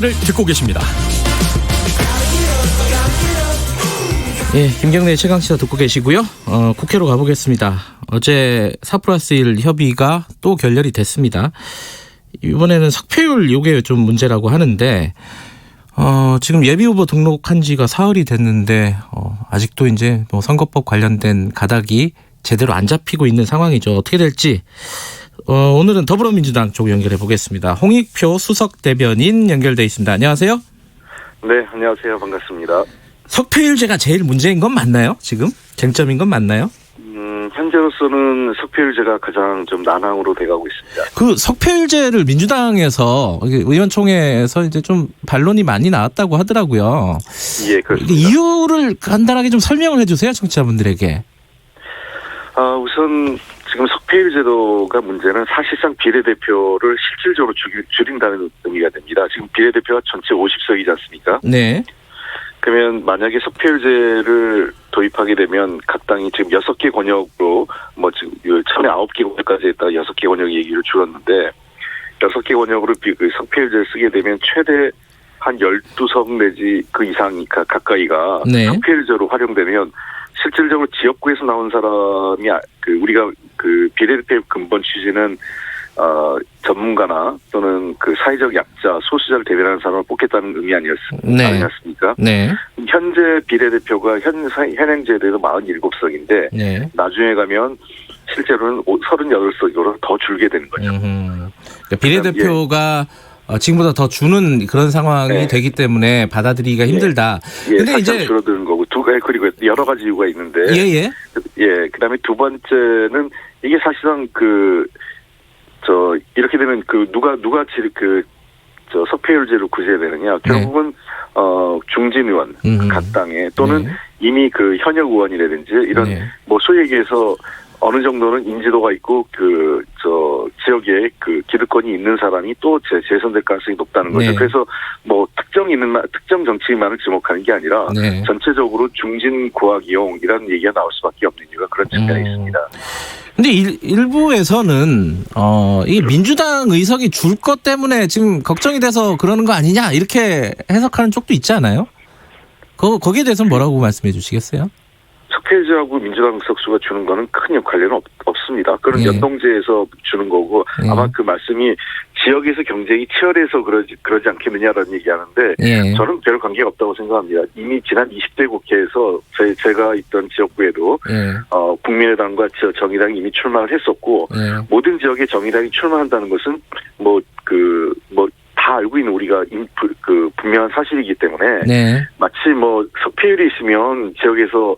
를 듣고 계십니다. 예, 김경래 최강 시사 듣고 계시고요. 어, 국회로 가보겠습니다. 어제 4 플러스 1 협의가 또 결렬이 됐습니다. 이번에는 석패율 요게 좀 문제라고 하는데 어, 지금 예비 후보 등록한 지가 사흘이 됐는데 어, 아직도 이제 뭐 선거법 관련된 가닥이 제대로 안 잡히고 있는 상황이죠. 어떻게 될지 어, 오늘은 더불어민주당 쪽 연결해 보겠습니다. 홍익표 수석 대변인 연결돼 있습니다. 안녕하세요. 네, 안녕하세요. 반갑습니다. 석패율제가 제일 문제인 건 맞나요? 지금 쟁점인 건 맞나요? 음, 현재로서는 석패율제가 가장 좀 난항으로 돼가고 있습니다. 그 석패율제를 민주당에서 의원총회에서 이제 좀 반론이 많이 나왔다고 하더라고요. 예, 그렇습니다. 이유를 간단하게 좀 설명을 해주세요, 청취자분들에게. 아, 우선 지금 석패율 제도가 문제는 사실상 비례대표를 실질적으로 줄, 줄인다는 의미가 됩니다. 지금 비례대표가 전체 50석이지 않습니까? 네, 그러면 만약에 석패율제를 도입하게 되면 각 당이 지금 6개 권역으로 뭐 지금 처음에 9개 권역까지 했다가 6개 권역 얘기를 줄었는데 6개 권역으로 비- 그 석패율제를 쓰게 되면 최대 한 12석 내지 그 이상이 가- 가까이가 네. 석패율제로 활용되면 실질적으로 지역구에서 나온 사람이 아- 그 우리가 그 비례대표 근본 취지는 어 전문가나 또는 그 사회적 약자 소수자를 대변하는 사람을 뽑겠다는 의미 아니었습니까? 네. 아니었습니까? 네, 현재 비례대표가 현 사- 현행제에 대해서 47석인데 네. 나중에 가면 실제로는 38석으로 더 줄게 되는 거죠. 그러니까 비례대표가 어, 지금보다 더 주는 그런 상황이 네. 되기 때문에 받아들이기가 힘들다. 예, 근데 이제 줄어드는 거고 두 가지 그리고 여러 가지 이유가 있는데 예, 예. 예, 그다음에 두 번째는 이게 사실상 그 저 이렇게 되면 그 누가 누가 그저 석패율제로 구제해야 되느냐 결국은 어 중진 의원 네. 음. 각 당에 또는 네. 이미 그 현역 의원이라든지 이런 네. 뭐 소위 얘기해서 어느 정도는 인지도가 있고 그 저 지역에 그 기득권이 있는 사람이 또 재, 재선될 가능성이 높다는 거죠. 네. 그래서 뭐 특정 있는 마- 특정 정치인만을 지목하는 게 아니라 네. 전체적으로 중진 고학이용이라는 얘기가 나올 수밖에 없는 이유가 그런 측면이 음. 있습니다. 근데 일, 일부에서는 어 이게 민주당 의석이 줄 것 때문에 지금 걱정이 돼서 그러는 거 아니냐 이렇게 해석하는 쪽도 있지 않아요? 거 거기에 대해서는 뭐라고 말씀해 주시겠어요? 석회제하고 민주당 석수가 주는 거는 큰 역할은 없, 없습니다. 그런 예. 연동제에서 주는 거고 예. 아마 그 말씀이 지역에서 경쟁이 치열해서 그러지 그러지 않겠느냐라는 얘기하는데 예. 저는 별 관계가 없다고 생각합니다. 이미 지난 20대 국회에서 제, 제가 있던 지역구에도 예. 어, 국민의당과 저- 정의당이 이미 출마를 했었고 예. 모든 지역에 정의당이 출마한다는 것은 뭐 그 뭐 다 알고 있는 우리가 인- 그 분명한 사실이기 때문에 네. 마치 뭐 석패율이 있으면 지역에서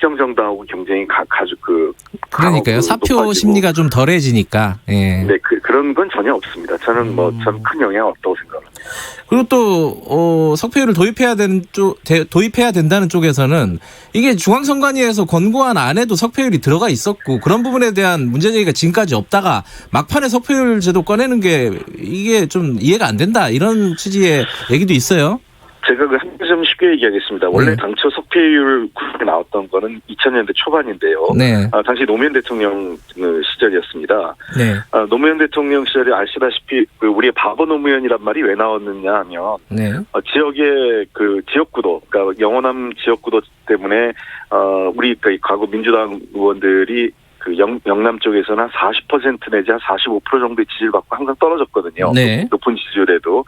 특정 정당하고 경쟁이 가, 가주 그 그러니까요. 사표 높아지고. 심리가 좀 덜해지니까. 예. 네 그, 그런 건 전혀 없습니다. 저는 뭐 음. 전큰 영향 없다고 생각합니다. 그리고 또 어, 석패율을 도입해야 되는 쪽 대- 도입해야 된다는 쪽에서는 이게 중앙선관위에서 권고안 안에도 석패율이 들어가 있었고 그런 부분에 대한 문제 제기가 지금까지 없다가 막판에 석패율 제도 꺼내는 게 이게 좀 이해가 안 된다 이런 취지의 얘기도 있어요. 제가 그 한점 쉽게 얘기하겠습니다. 원래 네. 당초 석패율 구속에 나왔던 거는 2000년대 초반인데요. 네, 아, 당시 노무현 대통령 그 시절이었습니다. 네, 아, 노무현 대통령 시절에 아시다시피 그 우리의 바보 노무현이란 말이 왜 나왔느냐 하면 네, 어, 지역의 그 지역구도, 그러니까 영호남 지역구도 때문에 어, 우리 그 과거 민주당 의원들이 그 영, 영남 쪽에서는 한 40% 내지 한 45% 정도의 지지를 받고 항상 떨어졌거든요. 네. 높은 지지율에도.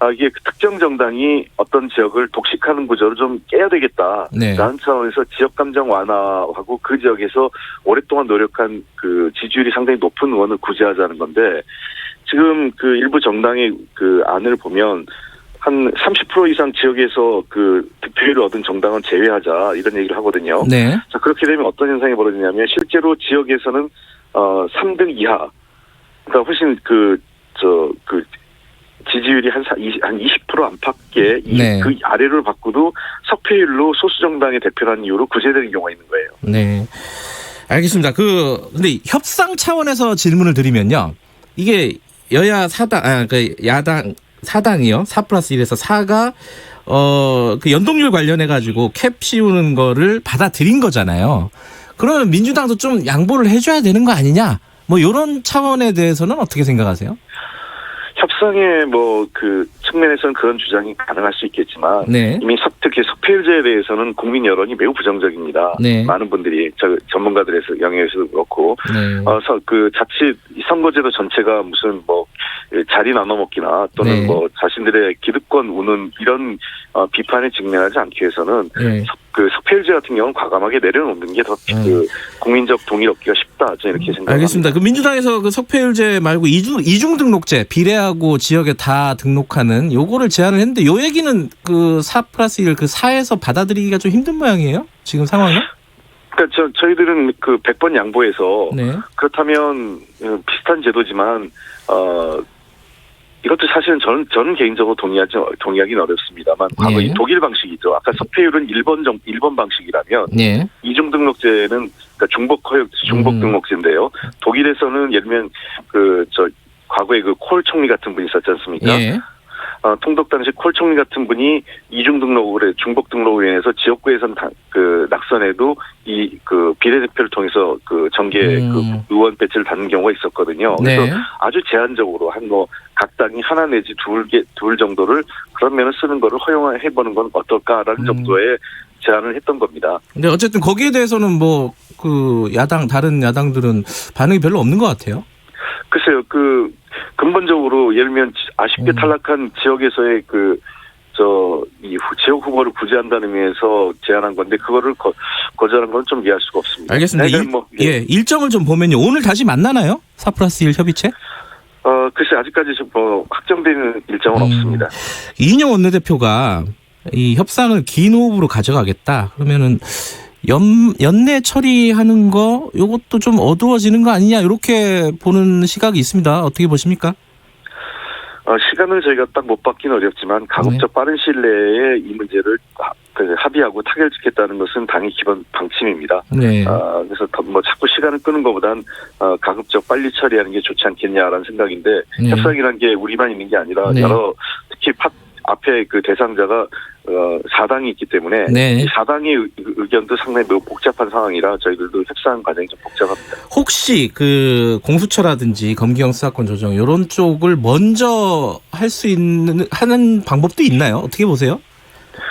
아, 이게 그 특정 정당이 어떤 지역을 독식하는 구조를 좀 깨야 되겠다. 네. 라는 차원에서 지역 감정 완화하고 그 지역에서 오랫동안 노력한 그 지지율이 상당히 높은 의원을 구제하자는 건데 지금 그 일부 정당의 그 안을 보면 한 30% 이상 지역에서 그 득표율을 얻은 정당은 제외하자 이런 얘기를 하거든요. 네, 자 그렇게 되면 어떤 현상이 벌어지냐면 실제로 지역에서는 어 3등 이하 그러니까 훨씬 그 저그 지지율이 한, 사- 이십- 한20% 안팎의 이- 네. 그 아래를 바꾸도 석패율로 소수 정당의 대표라는 이유로 구제되는 경우가 있는 거예요. 네. 알겠습니다. 그 근데 협상 차원에서 질문을 드리면요. 이게 여야 사당 아 그 야당 사당이요. 4 플러스 1에서 4가 어 그 연동률 관련해 가지고 캡 씌우는 거를 받아들인 거잖아요. 그러면 민주당도 좀 양보를 해줘야 되는 거 아니냐? 뭐 이런 차원에 대해서는 어떻게 생각하세요? 협상의 뭐 그 측면에서는 그런 주장이 가능할 수 있겠지만 네. 이미 석, 특히 석패율제에 대해서는 국민 여론이 매우 부정적입니다. 네. 많은 분들이 저 전문가들에서 영역에서도 그렇고 네. 어서 그 자칫 이 선거제도 전체가 무슨 뭐 예, 자리 나눠 먹기나 또는 네. 뭐 자신들의 기득권 우는 이런 어, 비판에 직면하지 않기 위해서는 네. 석- 그 석패율제 같은 경우는 과감하게 내려놓는 게더 음. 그 국민적 동의를 얻기가 쉽다. 저는 이렇게 생각합니다. 알겠습니다. 그 민주당에서 그 석패율제 말고 이중 이중 등록제 비례하고 지역에 다 등록하는 요거를 제안을 했는데 요 얘기는 그 4 플러스 1그 4에서 받아들이기가 좀 힘든 모양이에요. 지금 상황이? 그러니까 저, 저희들은 그 100번 양보해서 네. 그렇다면 어, 비슷한 제도지만 어 이것도 사실은 저는 저는 개인적으로 동의하지 동의하기는 어렵습니다만 과거 예. 이 독일 방식이죠. 아까 석패율은 일본 정 일본 방식이라면 네. 이중 등록제는 그러니까 중복 허용 중복 음. 등록제인데요. 독일에서는 예를 들면 그 저 과거에 그 콜 총리 같은 분이 있었지 않습니까? 예. 어, 통독 당시 콜 총리 같은 분이 이중 등록을 해 중복 등록으로 인해서 지역구에선 다, 그 낙선에도 이 그 비례대표를 통해서 그 정계 음. 그 의원 배치를 받는 경우가 있었거든요. 그래서 네. 아주 제한적으로 한 뭐 각 당이 하나 내지 둘개둘 정도를 그런 면을 쓰는 거를 허용해 보는 건 어떨까라는 음. 정도의 제안을 했던 겁니다. 근데 어쨌든 거기에 대해서는 뭐 그 야당 다른 야당들은 반응이 별로 없는 것 같아요. 글쎄요, 그 근본적으로 예를 들면 아쉽게 음. 탈락한 지역에서의 그 저이 지역 후보를 구제한다는 의미에서 제안한 건데 그거를 거, 거절한 건 좀 이해할 수가 없습니다. 알겠습니다. 하여간 일, 뭐, 예, 일정을 좀 보면요. 오늘 다시 만나나요? 4 플러스 1 협의체? 어 글쎄 아직까지 좀뭐 확정되는 일정은 음. 없습니다. 이인영 원내대표가 이 협상을 긴 호흡으로 가져가겠다. 그러면은 연, 연내 처리하는 거 요것도 좀 어두워지는 거 아니냐 이렇게 보는 시각이 있습니다. 어떻게 보십니까? 어, 시간을 저희가 딱 못 받기는 어렵지만 가급적 빠른 시일 내에 이 문제를 하- 그 합의하고 타결짓겠다는 것은 당의 기본 방침입니다. 네. 아, 그래서 더뭐 자꾸 시간을 끄는 것보단 어, 가급적 빨리 처리하는 게 좋지 않겠냐라는 생각인데 네. 협상이라는 게 우리만 있는 게 아니라 네. 여러 특히 팟 앞에 그 대상자가 어, 사당이 있기 때문에 네. 이 사당의 의- 의견도 상당히 매우 복잡한 상황이라 저희들도 협상 과정이 좀 복잡합니다. 혹시 그 공수처라든지 검경 수사권 조정 이런 쪽을 먼저 할 수 있는 하는 방법도 있나요? 어떻게 보세요?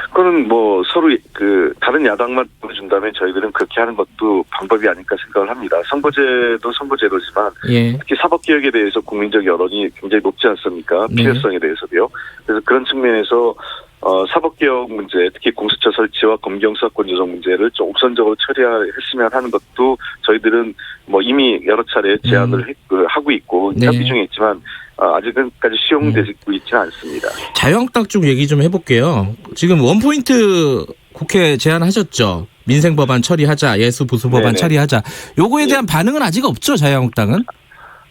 그거는 뭐 서로 그 다른 야당만 보여준다면 저희들은 그렇게 하는 것도 방법이 아닐까 생각을 합니다. 선거제도 선거제도지만 예. 특히 사법개혁에 대해서 국민적 여론이 굉장히 높지 않습니까? 네. 필요성에 대해서도요. 그래서 그런 측면에서 어, 사법개혁 문제, 특히 공수처 설치와 검경 수사권 조정 문제를 좀 우선적으로 처리했으면 하는 것도 저희들은 뭐 이미 여러 차례 제안을 했- 그, 하고 있고 음. 네. 협의 중에 있지만 어, 아직은까지 수용되고 있지는 않습니다. 자유한국당 쪽 얘기 좀 해볼게요. 지금 원포인트 국회 제안하셨죠. 민생 법안 처리하자, 예수 부수 법안 네네. 처리하자. 요거에 네. 대한 반응은 아직 없죠, 자유한국당은.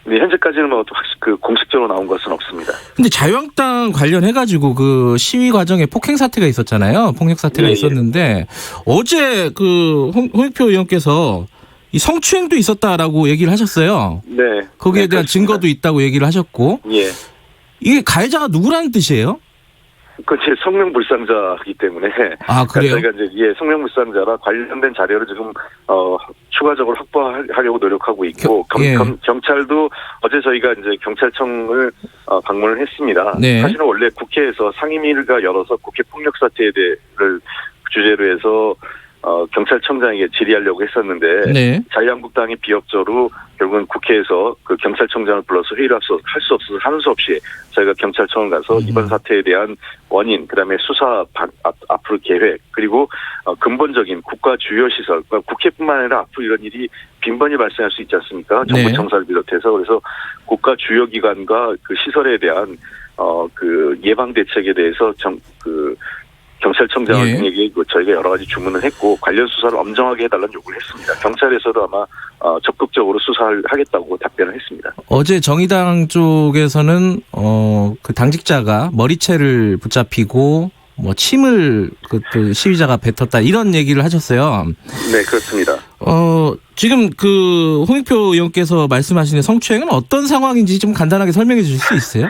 근데 현재까지는 뭐 확실 그 공식적으로 나온 것은 없습니다. 근데 자유한국당 관련해 가지고 그 시위 과정에 폭행 사태가 있었잖아요. 폭력 사태가 예, 예. 있었는데 어제 그 홍- 홍익표 의원께서 이 성추행도 있었다라고 얘기를 하셨어요. 네. 거기에 네, 대한 그렇습니다. 증거도 있다고 얘기를 하셨고 예. 이게 가해자가 누구라는 뜻이에요? 그제 성명불상자이기 때문에 아 그래요? 저희가 이제 예 성명불상자라 관련된 자료를 지금 어 추가적으로 확보하려고 노력하고 있고 겨- 예. 검, 경찰도 어제 저희가 이제 경찰청을 어, 방문을 했습니다. 네. 사실은 원래 국회에서 상임위가 열어서 국회 폭력 사태에 대해를 주제로 해서 어 경찰청장에게 질의하려고 했었는데 네. 자유한국당이 비협조로 결국은 국회에서 그 경찰청장을 불러서 회의를 할 수 없어서 하는 수 없이 저희가 경찰청을 가서 음. 이번 사태에 대한 원인, 그다음에 수사 방- 앞, 앞으로 계획, 그리고 어, 근본적인 국가 주요 시설, 그러니까 국회뿐만 아니라 앞으로 이런 일이 빈번히 발생할 수 있지 않습니까? 정부 네. 청사를 비롯해서 그래서 국가 주요 기관과 그 시설에 대한 어 그 예방 대책에 대해서 정그 경찰청장에게 그 저희가 여러 가지 주문을 했고 관련 수사를 엄정하게 해달라는 요구를 했습니다. 경찰에서도 아마 어, 적극적으로 수사를 하겠다고 답변을 했습니다. 어제 정의당 쪽에서는 어 그 당직자가 머리채를 붙잡히고 뭐 침을 그또 시위자가 뱉었다 이런 얘기를 하셨어요. 네, 그렇습니다. 어 지금 그 홍익표 의원께서 말씀하시는 성추행은 어떤 상황인지 좀 간단하게 설명해 주실 수 있어요?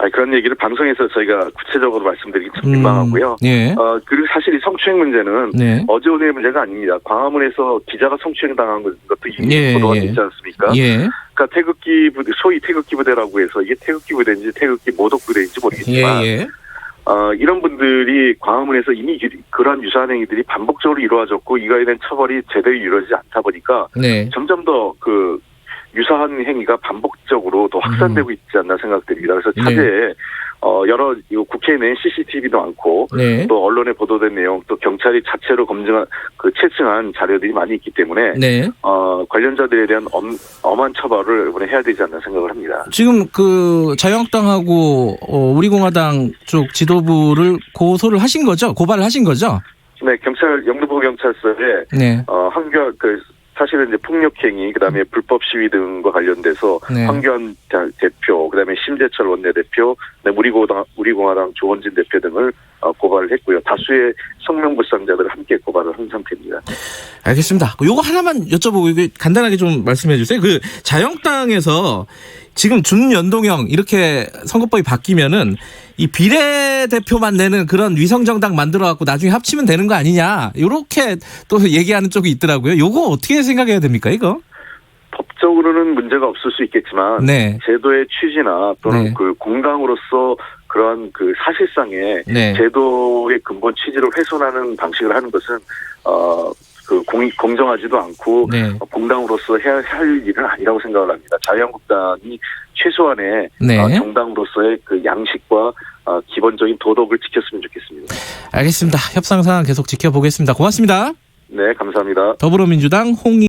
아니, 그런 얘기를 방송에서 저희가 구체적으로 말씀드리기 참 음, 민망하고요. 예. 어, 그리고 사실 이 성추행 문제는 네. 어제 오늘의 문제가 아닙니다. 광화문에서 기자가 성추행 당한 것도 이미 예, 보도가 예. 됐지 않습니까? 예. 그러니까 태극기 부대, 소위 태극기 부대라고 해서 이게 태극기 부대인지 태극기 모독 부대인지 모르겠지만 예, 예. 어, 이런 분들이 광화문에서 이미 그- 그러한 유사한 행위들이 반복적으로 이루어졌고 이거에 대한 처벌이 제대로 이루어지지 않다 보니까 네. 점점 더그 유사한 행위가 반복적으로 더 확산되고 있지 않나 생각됩니다. 그래서 네. 차제에 어, 여러 이 국회 내에 CCTV도 많고 네. 또 언론에 보도된 내용 또 경찰이 자체로 검증한 그 채증한 자료들이 많이 있기 때문에 네. 어, 관련자들에 대한 엄, 엄한 처벌을 이번에 해야 되지 않나 생각을 합니다. 지금 그 자유한국당하고 어, 우리공화당 쪽 지도부를 고소를 하신 거죠? 고발을 하신 거죠? 네, 경찰 영등포 경찰서에 네. 어, 황교안 그 사실은 이제 폭력행위 그다음에 불법 시위 등과 관련돼서 네. 황교안 대- 대표 그다음에 심재철 원내대표 우리공화당 우리공화당 조원진 대표 등을 어, 고발을 했고요. 다수의 성명불상자들을 함께 고발을 한 상태입니다. 알겠습니다. 요거 하나만 여쭤보고 간단하게 좀 말씀해 주세요. 그 자유한국당에서 지금 준연동형 이렇게 선거법이 바뀌면은 이 비례대표만 내는 그런 위성정당 만들어 갖고 나중에 합치면 되는 거 아니냐. 요렇게 또 얘기하는 쪽이 있더라고요. 요거 어떻게 생각해야 됩니까, 이거? 법적으로는 문제가 없을 수 있겠지만 네. 제도의 취지나 또는 네. 그 공당으로서 그러한 그 사실상의 네. 제도의 근본 취지를 훼손하는 방식을 하는 것은 어 그 공정하지도 않고 네. 어, 공당으로서 해야 할 일은 아니라고 생각을 합니다. 자유한국당이 최소한의 네. 어, 정당으로서의 그 양식과 어, 기본적인 도덕을 지켰으면 좋겠습니다. 알겠습니다. 협상 상황 계속 지켜보겠습니다. 고맙습니다. 네, 감사합니다. 더불어민주당 홍